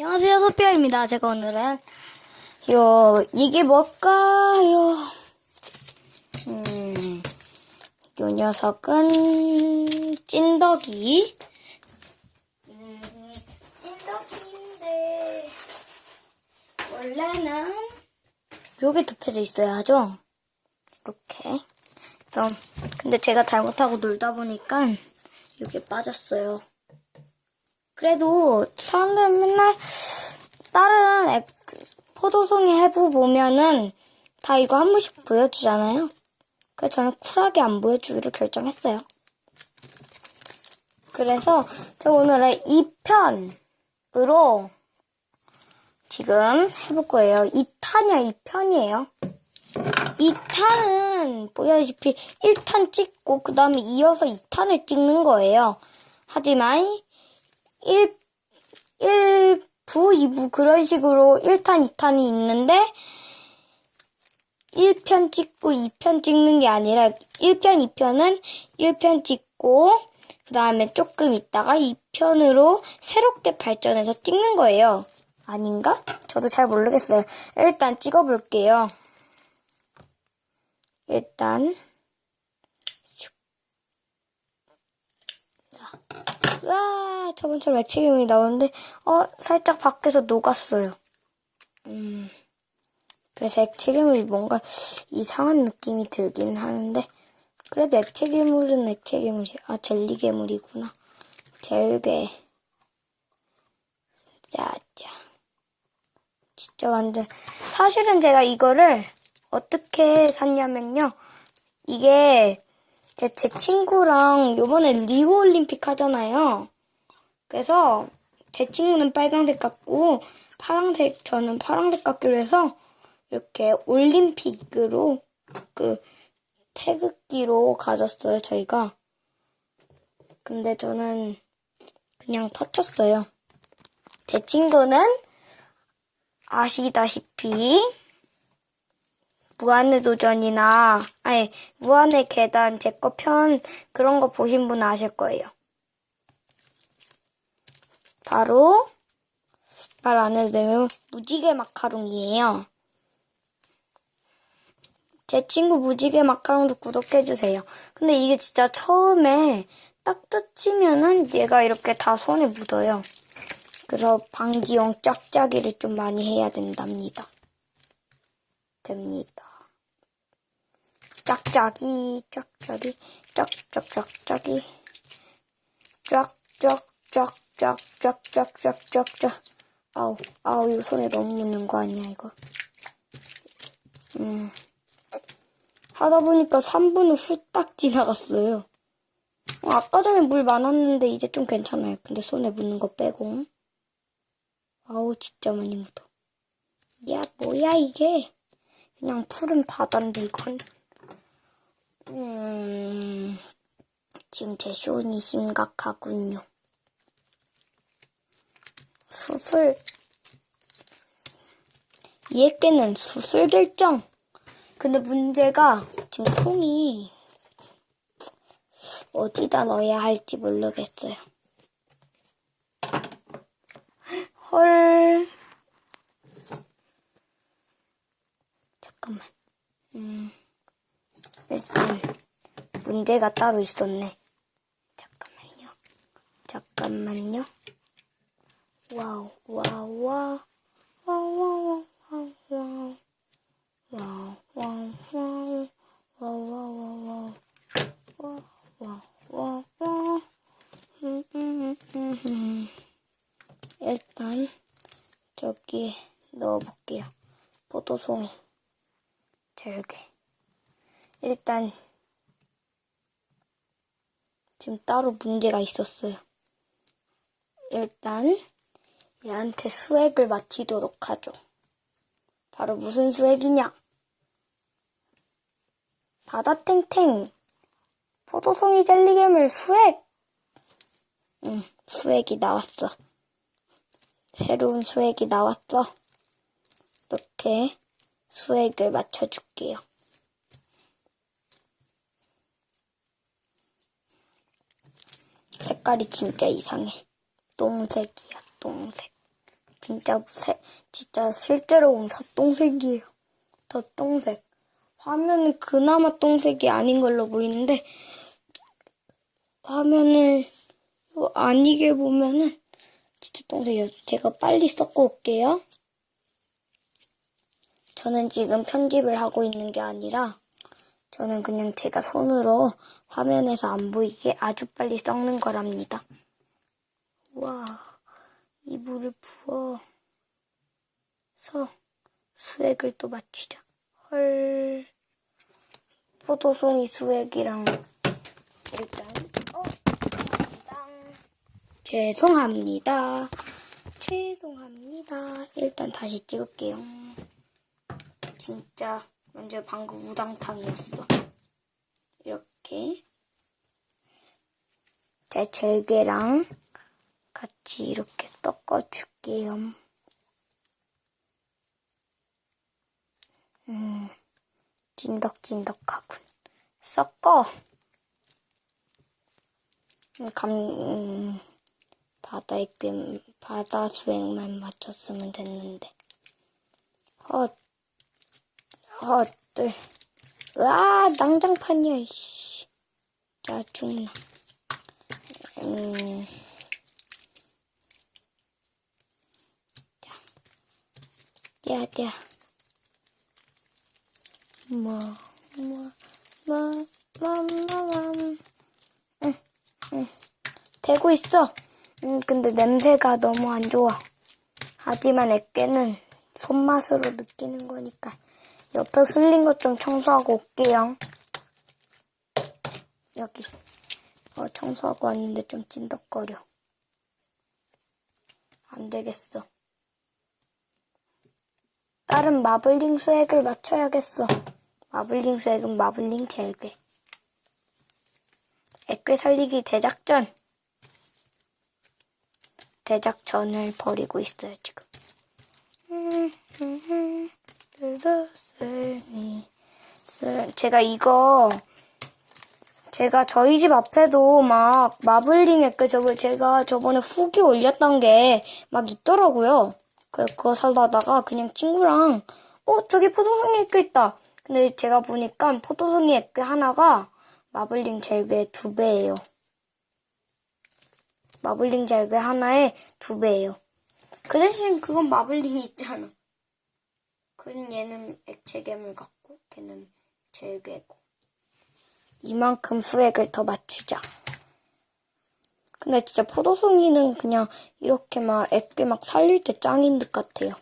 안녕하세요, 소피아입니다. 제가 오늘은, 요, 이게 뭘까요? 음, 요 녀석은, 찐덕이. 음, 찐덕인데, 원래는, 요게 덮여져 있어야죠? 이렇게. 그럼, 근데 제가 잘못하고 놀다 보니까, 요게 빠졌어요. 그래도 사람들은 맨날 다른 앱, 포도송이 해부 보면은 다 이거 한 번씩 보여주잖아요. 그래서 저는 쿨하게 안 보여주기로 결정했어요. 그래서 저 오늘은 2편으로 지금 해볼 거예요. 2탄이야, 2편이에요. 2탄은 보다시피 1탄 찍고 그 다음에 이어서 2탄을 찍는 거예요. 하지만 1, 1부, 2부 그런 식으로 1탄, 2탄이 있는데 1편 찍고 2편 찍는 게 아니라 1편, 2편은 1편 찍고 그 다음에 조금 있다가 2편으로 새롭게 발전해서 찍는 거예요. 아닌가? 저도 잘 모르겠어요. 일단 찍어볼게요. 일단 와, 저번처럼 액체기름이 나오는데, 어, 살짝 밖에서 녹았어요. 음, 그래서 액체기름이 뭔가 이상한 느낌이 들긴 하는데, 그래도 액체괴물은 액체괴물이, 아, 젤리괴물이구나. 젤괴. 짜자. 진짜 완전. 사실은 제가 이거를 어떻게 샀냐면요. 이게 제, 제 친구랑 요번에 리우 올림픽 하잖아요. 그래서 제 친구는 빨강색 같고 파랑색 저는 파랑색 같기로 해서 이렇게 올림픽으로 그 태극기로 가졌어요 저희가. 근데 저는 그냥 터쳤어요. 제 친구는 아시다시피 무한의 도전이나 아니 무한의 계단 제 거 편 그런 거 보신 분 아실 거예요. 바로 말 안 해도 되면 무지개 마카롱이에요. 제 친구 무지개 마카롱도 구독해 주세요. 근데 이게 진짜 처음에 딱 tou치면은 얘가 이렇게 다 손에 묻어요. 그래서 방지용 짝짝이를 좀 많이 해야 된답니다. 됩니다. 짝짝이, 짝짝이, 짝짝짝짝이, 짝짝짝짝짝 짝짝짝짝. 아우, 아우, 이거 손에 너무 묻는 거 아니야, 이거. 음. 하다 보니까 3분 후 후딱 지나갔어요. 어, 아까 전에 물 많았는데 이제 좀 괜찮아요. 근데 손에 묻는 거 빼고. 아우, 진짜 많이 묻어. 야, 뭐야, 이게. 그냥 푸른 바다인데, 이건. 음, 지금 제 쇼니 심각하군요. 수술, 얘께는 수술 결정. 근데 문제가 지금 통이 어디다 넣어야 할지 모르겠어요. 헐. 잠깐만. 음. 일단 문제가 따로 있었네. 잠깐만요. 잠깐만요. 와우 와우 와우 와우 와우 와우 와우 와우 와우 와우 와우 와우 와우 와우 와우 음, 음, 음, 음. 일단 저기 넣어볼게요. 포도송이 절개. 일단 지금 따로 문제가 있었어요. 일단 얘한테 수액을 마치도록 하죠. 바로 무슨 수액이냐? 바다탱탱 포도송이 젤리괴물 수액. 응, 수액이 나왔어. 새로운 수액이 나왔어. 이렇게 수액을 맞춰줄게요. 색깔이 진짜 이상해. 똥색이야, 똥색. 진짜 새, 진짜 실제로 온 덧동색이에요. 덧동색. 화면은 그나마 똥색이 아닌 걸로 보이는데 화면을 뭐 아니게 보면은 진짜 똥색이에요. 제가 빨리 섞어 올게요. 저는 지금 편집을 하고 있는 게 아니라 저는 그냥 제가 손으로 화면에서 안 보이게 아주 빨리 섞는 거랍니다. 와, 이 물을 부어서 수액을 또 맞추자. 헐. 포도송이 수액이랑 일단 어, 죄송합니다. 죄송합니다. 일단 다시 찍을게요. 진짜 완전 방금 우당탕이었어. 이렇게 제 절개랑 같이 이렇게 섞어줄게요. 음, 찐덕찐덕하군. 섞어. 음, 감, 음, 바다에 꿰, 바다 수액만 맞췄으면 됐는데. 헛, 헛들. 으아, 낭장판이야, 이씨. 짜증나. 음. 야, 야. 뭐, 뭐, 뭐, 뭐, 뭐, 뭐. 응, 응. 되고 있어. 음, 근데 냄새가 너무 안 좋아. 하지만 애깨는 손맛으로 느끼는 거니까. 옆에 흘린 것 좀 청소하고 올게요. 여기. 어, 청소하고 왔는데 좀 찐덕거려. 안 되겠어. 다른 마블링 수액을 맞춰야겠어. 마블링 수액은 마블링 젤괴. 액괴 살리기 대작전. 대작전을 벌이고 있어요, 지금. 제가 이거 제가 저희 집 앞에도 막 마블링 액괴 저거 제가 저번에 후기 올렸던 게 막 있더라고요. 그 그거 살다다가 그냥 친구랑 어 저기 포도송이 액괴 있다. 근데 제가 보니까 포도송이 액괴 하나가 마블링 젤괴 두 배예요. 마블링 젤괴 하나에 두 배예요. 그 대신 그건 마블링이 있잖아. 그럼 얘는 액체 괴물 같고 걔는 젤괴고. 이만큼 수액을 더 맞추자. 근데 진짜 포도송이는 그냥 이렇게 막 액괴 막 살릴 때 짱인 듯 같아요.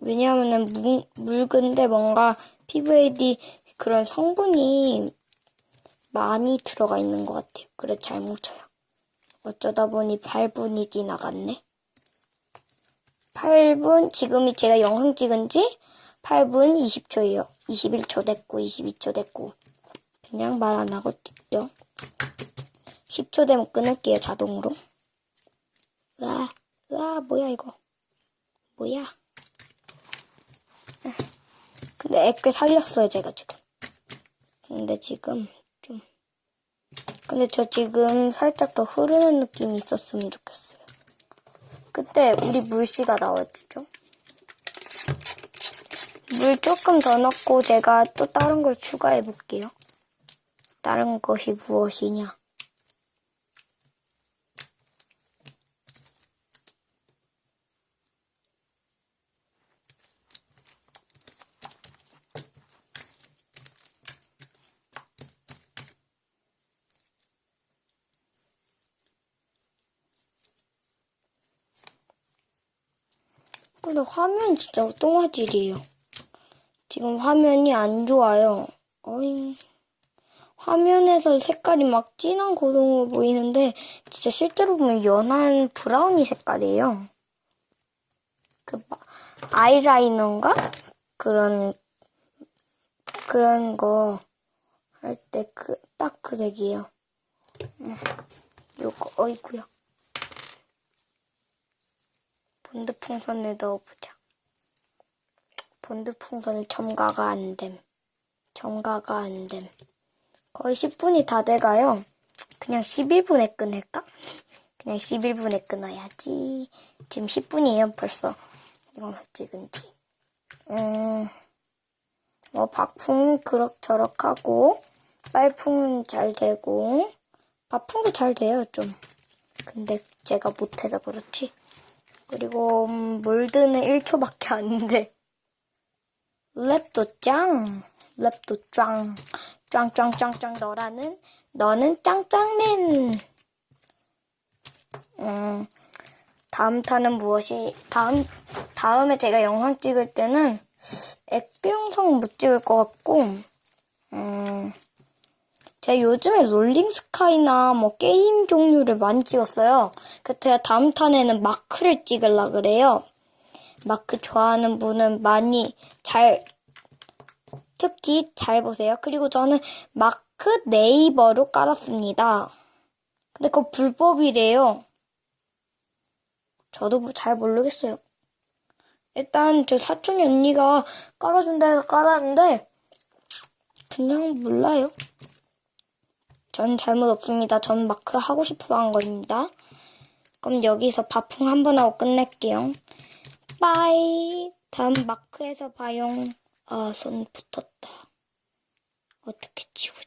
왜냐하면은 물, 묽은데 뭔가 피부에디 그런 성분이 많이 들어가 있는 것 같아요. 그래 잘 뭉쳐요. 어쩌다 보니 8분이 지나갔네. 8분, 지금이 제가 영상 찍은 지 8분 20초예요. 21초 됐고, 22초 됐고. 그냥 말 안 하고 찍죠. 10초 되면 끊을게요, 자동으로. 으아, 으아, 뭐야, 이거. 뭐야. 근데 액괴 살렸어요, 제가 지금. 근데 지금 좀. 근데 저 지금 살짝 더 흐르는 느낌이 있었으면 좋겠어요. 그때 우리 물씨가 나와주죠. 물 조금 더 넣고 제가 또 다른 걸 추가해 볼게요. 다른 것이 무엇이냐? 근데 화면이 진짜 똥화질이에요. 지금 화면이 안 좋아요. 어잉. 화면에서 색깔이 막 진한 고동으로 보이는데 진짜 실제로 보면 연한 브라우니 색깔이에요. 그 마- 아이라이너인가 그런 그런 거 할 때 그 딱그 색이에요. 음, 요거 어이구야. 본드 풍선을 넣어보자. 본드 풍선을 첨가가 안 됨. 첨가가 안 됨. 거의 10분이 다 돼가요. 그냥 11분에 끝낼까? 그냥 11분에 끊어야지. 지금 10분이에요, 벌써. 영상 찍은 지. 음, 뭐, 박풍 그럭저럭 하고, 빨풍은 잘 되고, 밥풍도 잘 돼요, 좀. 근데 제가 못해서 그렇지. 그리고, 음, 몰드는 1초밖에 안 돼. 랩도 짱! 랩도 짱! 짱짱짱짱 너라는, 너는 짱짱맨! 음, 다음 탄은 무엇이, 다음, 다음에 제가 영상 찍을 때는 액비 영상 못 찍을 것 같고, 음, 제가 요즘에 롤링 스카이나 뭐 게임 종류를 많이 찍었어요. 제가 다음 탄에는 마크를 찍으려 그래요. 마크 좋아하는 분은 많이 잘, 특히 잘 보세요. 그리고 저는 마크 네이버로 깔았습니다. 근데 그거 불법이래요. 저도 뭐잘 모르겠어요. 일단 저 사촌이 언니가 깔아준다 해서 깔았는데 그냥 몰라요. 전 잘못 없습니다. 전 마크 하고 싶어서 한 겁니다. 그럼 여기서 바풍 한 번 하고 끝낼게요. 빠이. 다음 마크에서 봐요. 아, 손 붙었다. 어떻게 치우지?